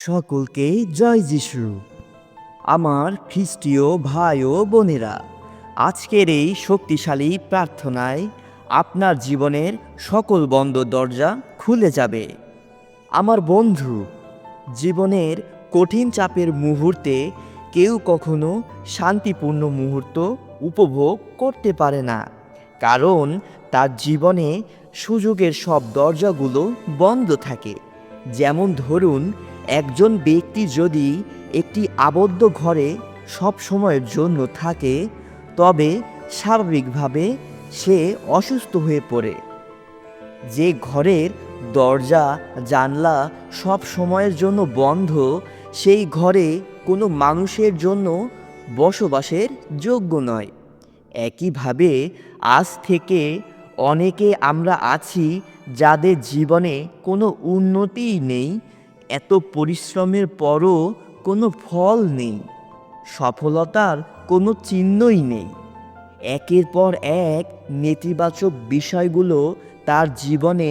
সকলকে জয় যিশু। আমার খ্রিস্টীয় ভাই ও বোনেরা, আজকের এই শক্তিশালী প্রার্থনায় আপনার জীবনের সকল বন্ধ দরজা খুলে যাবে। আমার বন্ধু, জীবনের কঠিন চাপের মুহূর্তে কেউ কখনো শান্তিপূর্ণ মুহূর্ত উপভোগ করতে পারে না, কারণ তার জীবনে সুযোগের সব দরজাগুলো বন্ধ থাকে। যেমন ধরুন একজন ব্যক্তি যদি একটি আবদ্ধ ঘরে সব সময়ের জন্য থাকে, তবে স্বাভাবিকভাবে সে অসুস্থ হয়ে পড়ে। যে ঘরের দরজা, জানলা সব সময়ের জন্য বন্ধ, সেই ঘরে কোনো মানুষের জন্য বসবাসের যোগ্য নয়। একইভাবে আজ থেকে অনেকে আমরা আছি যাদের জীবনে কোনো উন্নতিই নেই এত পরিশ্রমের পরও কোনো ফল নেই, সফলতার কোনো চিহ্নই নেই। একের পর এক নেতিবাচক বিষয়গুলো তার জীবনে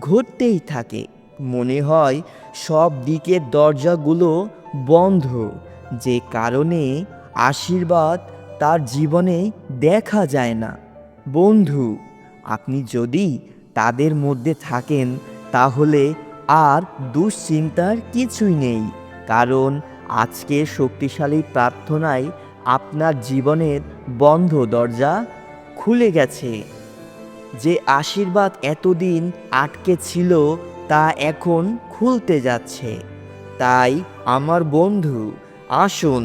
ঘটতেই থাকে। মনে হয় সব দিকের দরজাগুলো বন্ধ, যে কারণে আশীর্বাদ তার জীবনে দেখা যায় না। বন্ধু, আপনি যদি তাদের মধ্যে থাকেন, তাহলে আর দুশ্চিন্তার কিছুই নেই, কারণ আজকে শক্তিশালী প্রার্থনায় আপনার জীবনের বন্ধ দরজা খুলে গেছে। যে আশীর্বাদ এতদিন আটকে ছিল, তা এখন খুলতে যাচ্ছে। তাই আমার বন্ধু, আসুন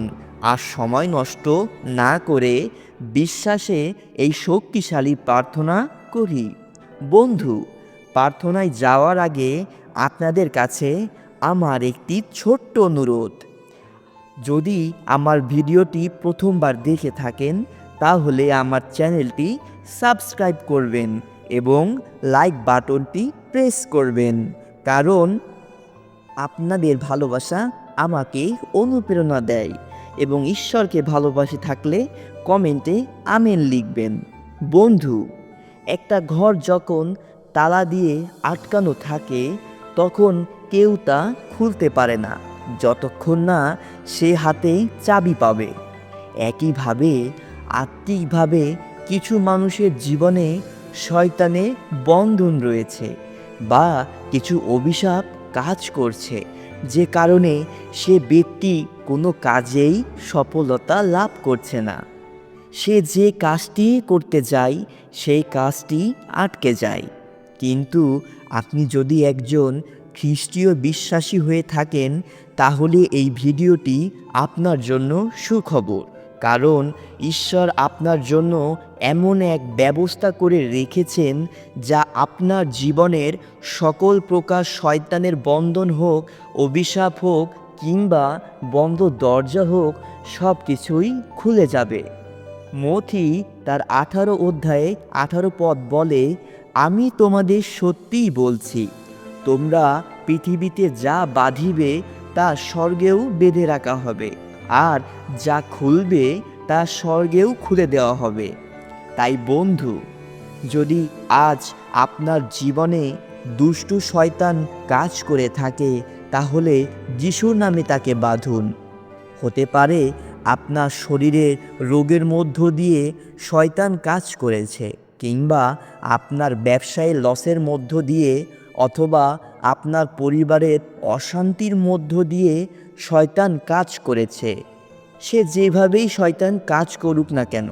আর সময় নষ্ট না করে বিশ্বাসে এই শক্তিশালী প্রার্থনা করি। বন্ধু প্রার্থনায় যাওয়ার আগে আপনাদের কাছে আমার একটি ছোট্ট অনুরোধ। যদি আমার ভিডিওটি প্রথমবার দেখে থাকেন, তাহলে আমার চ্যানেলটি সাবস্ক্রাইব করবেন এবং লাইক বাটনটি প্রেস করবেন। কারণ আপনাদের ভালোবাসা আমাকে অনুপ্রেরণা দেয় এবং ঈশ্বরকে ভালোবাসে থাকলে কমেন্টে আমেন লিখবেন। বন্ধু, একটা ঘর যখন তালা দিয়ে আটকানো থাকে, তখন কেউ তা খুলতে পারে না। যতক্ষণ না সে হাতে চাবি পাবে। একইভাবে, আত্মিকভাবে কিছু মানুষের জীবনে শয়তানে বন্ধন রয়েছে বা কিছু অভিশাপ কাজ করছে, যে কারণে সে ব্যক্তি কোনো কাজেই সফলতা লাভ করছে না। সে যে কাজটি করতে যায়, সেই কাজটি আটকে যায়। কিন্তু আপনি যদি একজন খ্রিস্টীয় বিশ্বাসী হয়ে থাকেন, তাহলে এই ভিডিওটি আপনার জন্য সুখবর। কারণ ঈশ্বর আপনার জন্য এমন এক ব্যবস্থা করে রেখেছেন যা আপনার জীবনের সকল প্রকার শয়তানের বন্ধন হোক, অভিশাপ হোক কিংবা বন্ধ দরজা হোক, সব কিছুই খুলে যাবে। মথি তার আঠারো অধ্যায়ে আঠারো পদ বলে আমি তোমাদের সত্যিই বলছি, তোমরা পৃথিবীতে যা বাঁধিবে তা স্বর্গেও বেঁধে রাখা হবে, আর যা খুলবে তা স্বর্গেও খুলে দেওয়া হবে। তাই বন্ধু, যদি আজ আপনার জীবনে দুষ্টু শয়তান কাজ করে থাকে, তাহলে যিশুর নামে তাকে বাঁধুন। হতে পারে আপনার শরীরের রোগের মধ্য দিয়ে শয়তান কাজ করেছে। কিংবা আপনার ব্যবসায় লসের মধ্য দিয়ে অথবা আপনার পরিবারের অশান্তির মধ্য দিয়ে শয়তান কাজ করেছে। সে যেভাবেই শয়তান কাজ করুক না কেন,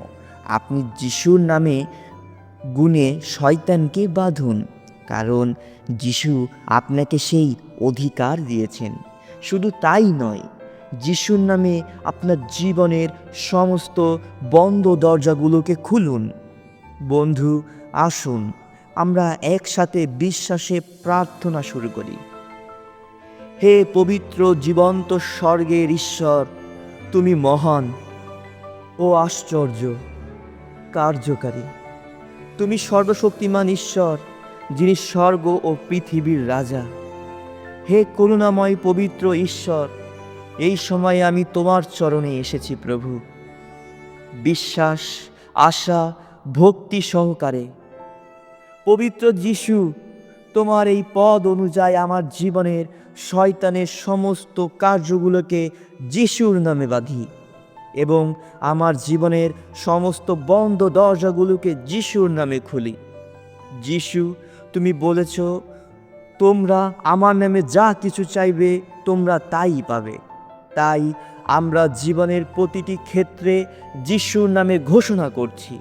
আপনি যিশুর নামে গুণে শয়তানকে বাঁধুন, কারণ যিশু আপনাকে সেই অধিকার দিয়েছেন। শুধু তাই নয়, যিশুর নামে আপনার জীবনের সমস্ত বন্ধ দরজাগুলোকে খুলুন। বন্ধু, আসুন, আমরা একসাথে বিশ্বাসে প্রার্থনা শুরু করি। হে পবিত্র, জীবন্ত স্বর্গের ঈশ্বর, তুমি মহান ও আশ্চর্য, কার্যকারী। তুমি সর্বশক্তিমান ঈশ্বর, যিনি স্বর্গ ও পৃথিবীর রাজা। হে করুণাময়, পবিত্র ঈশ্বর, এই সময়ে আমি তোমার চরণে এসেছি প্রভু। বিশ্বাস, আশা ভক্তি সহকারে। পবিত্র যিশু, তোমার এই পদ অনুযায়ী আমার জীবনের শয়তানের সমস্ত কার্যগুলোকে যিশুর নামে বাঁধি এবং আমার জীবনের সমস্ত বন্ধ দরজাগুলোকে যিশুর নামে খুলি। যিশু, তুমি বলেছ, তোমরা আমার নামে যা কিছু চাইবে, তোমরা তাই পাবে। তাই আমরা জীবনের প্রতিটি ক্ষেত্রে যিশুর নামে ঘোষণা করছি।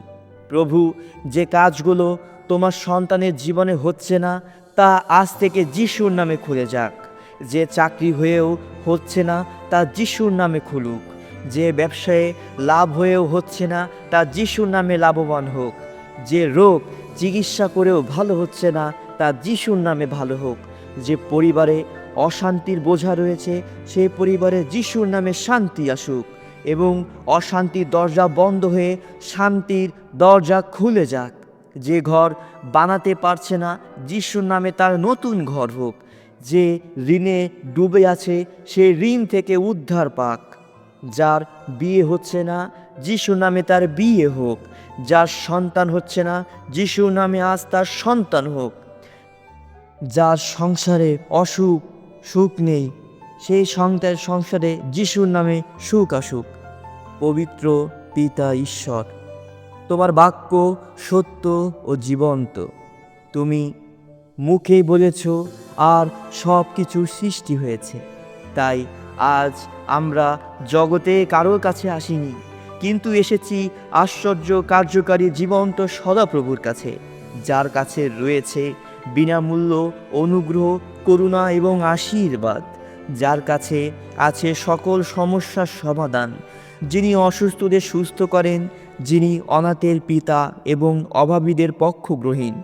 প্রভু, যে কাজগুলো তোমার সন্তানের জীবনে হচ্ছে না, তা আজ থেকে যিশুর নামে খুলে যাক। যে চাকরি হয়েও হচ্ছে না, তা যিশুর নামে খুলুক। যে ব্যবসায়ে লাভ হয়েও হচ্ছে না, তা যিশুর নামে লাভবান হোক। যে রোগ চিকিৎসা করেও ভালো হচ্ছে না, তা যিশুর নামে ভালো হোক। যে পরিবারে অশান্তির বোঝা রয়েছে, সেই পরিবারে যিশুর নামে শান্তি আসুক। এবং অশান্তির দরজা বন্ধ হয়ে শান্তির দরজা খুলে যাক। যে ঘর বানাতে পারছে না, যিশুর নামে তার নতুন ঘর হোক। যে ঋণে ডুবে আছে, সে ঋণ থেকে উদ্ধার পাক। যার বিয়ে হচ্ছে না যিশু নামে তার বিয়ে হোক। যার সন্তান হচ্ছে না যিশু নামে আজ তার সন্তান হোক। যার সংসারে অসুখ, সুখ নেই সেই সন্তানের সংসারে যিশুর নামে সুখ আসুক পবিত্র পিতা ঈশ্বর, তোমার বাক্য সত্য ও জীবন্ত। তুমি মুখেই বলেছ, আর সব কিছু সৃষ্টি হয়েছে। তাই আজ আমরা জগতে কারোর কাছে আসিনি, কিন্তু এসেছি আশ্চর্য কার্যকারী জীবন্ত সদাপ্রভুর কাছে, যার কাছে রয়েছে বিনামূল্য অনুগ্রহ, করুণা এবং আশীর্বাদ। যার কাছে আছে সকল সমস্যার সমাধান। যিনি অসুস্থদের সুস্থ করেন, যিনি অনাথের পিতা এবং অভাবীদের পক্ষগ্রহীন।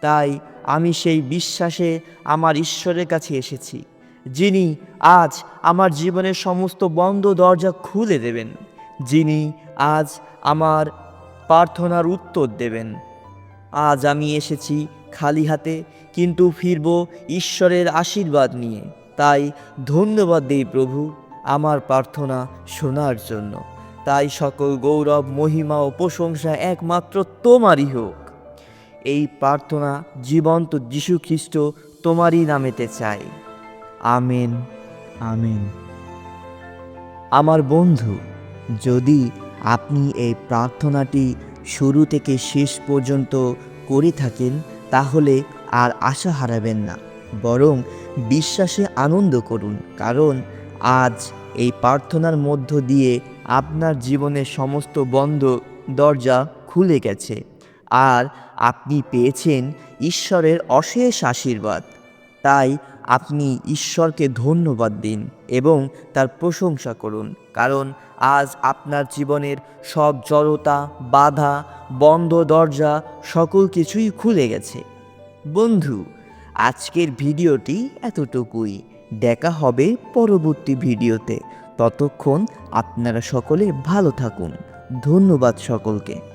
তাই আমি সেই বিশ্বাসে আমার ঈশ্বরের কাছে এসেছি, যিনি আজ আমার জীবনের সমস্ত বন্ধ দরজা খুলে দেবেন, যিনি আজ আমার প্রার্থনার উত্তর দেবেন। আজ আমি এসেছি খালি হাতে, কিন্তু ফিরব ঈশ্বরের আশীর্বাদ নিয়ে। তাই ধন্যবাদ দেই প্রভু আমার প্রার্থনা শোনার জন্য। তাই সকল গৌরব, মহিমা ও প্রশংসা একমাত্র তোমারই হোক। এই প্রার্থনা জীবন্ত যীশু খ্রিস্ট তোমারই নামেতে চাই। Amen amen. আমার বন্ধু, যদি আপনি এই প্রার্থনাটি শুরু থেকে শেষ পর্যন্ত করে থাকেন, তাহলে আর আশা হারাবেন না। বরং বিশ্বাসে আনন্দ করুন, কারণ আজ এই প্রার্থনার মধ্য দিয়ে আপনার জীবনের সমস্ত বন্ধ দরজা খুলে গেছে। আর আপনি পেয়েছেন ঈশ্বরের অশেষ আশীর্বাদ। তাই আপনি ঈশ্বরকে ধন্যবাদ দিন এবং তার প্রশংসা করুন, কারণ আজ আপনার জীবনের সব জড়তা, বাধা, বন্ধ দরজা সকল কিছুই খুলে গেছে। বন্ধু আজকের ভিডিওটি এতটুকুই। দেখা হবে পরবর্তী ভিডিওতে। ততক্ষণ আপনারা সকলে ভালো থাকুন। ধন্যবাদ সকলকে।